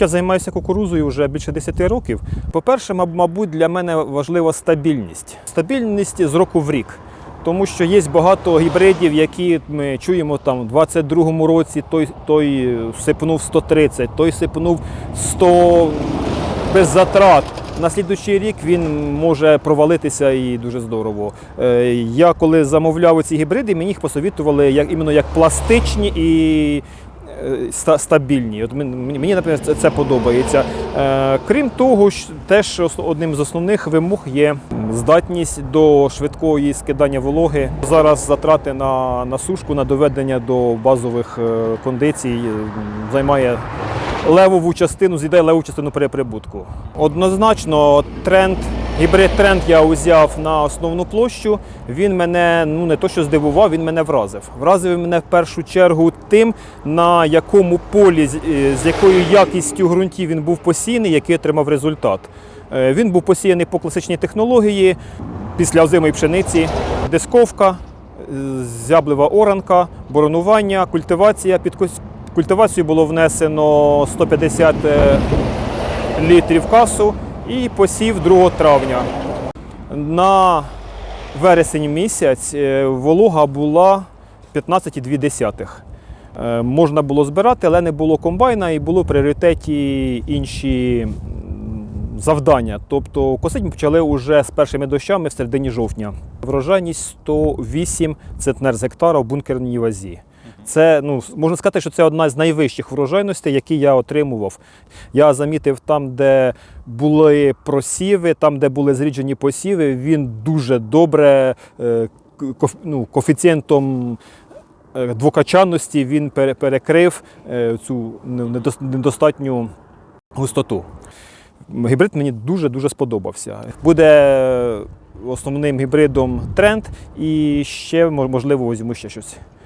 Я займаюся кукурузою вже більше 10 років. По-перше, мабуть, для мене важлива стабільність. Стабільність з року в рік. Тому що є багато гібридів, які ми чуємо там у 22-му році той, той сипнув 130, той сипнув 100 без затрат. На слідуючий рік він може провалитися і дуже здорово. Е, Я коли замовляв ці гібриди, мені їх посовітували як іменно як пластичні і стабільні. От мені, наприклад, це, подобається. Е, крім того, теж одним з основних вимог є здатність до швидкої скидання вологи. Зараз затрати на, на сушку, на доведення до базових е, кондицій е, займає левову частину, з'їдає леву частину переприбутку. Однозначно, тренд. Гібрид тренд я узяв на основну площу. Він мене ну не то що здивував, він мене вразив. Вразив мене в першу чергу тим, на якому полі, з- е, якою якістю ґрунтів він був посіяний, який отримав результат. Е, Він був посіяний по класичній технології після озимої пшениці, дисковка, е, зяблива оранка, боронування, культивація. Під культивацію було внесено 150 е, літрів касу і посів 2 травня. На вересень місяць е, волога була 15,2. Е, Можна було збирати, але не було комбайна і було в пріоритеті інші завдання. Тобто косить ми почали вже з першими дощами в середині жовтня. Врожайність 108 центнер з гектара в бункерній вазі. Це ну можна сказати, що це одна з найвищих врожайностей, які я отримував. Я замітив там, де були просіви, там, де були зріджені посіви, він дуже добре е, ну, коефіцієнтом е, двокачанності він перекрив е, цю недостатню густоту. Гібрид мені дуже-дуже сподобався. Буде основним гібридом тренд і ще можливо візьму ще щось.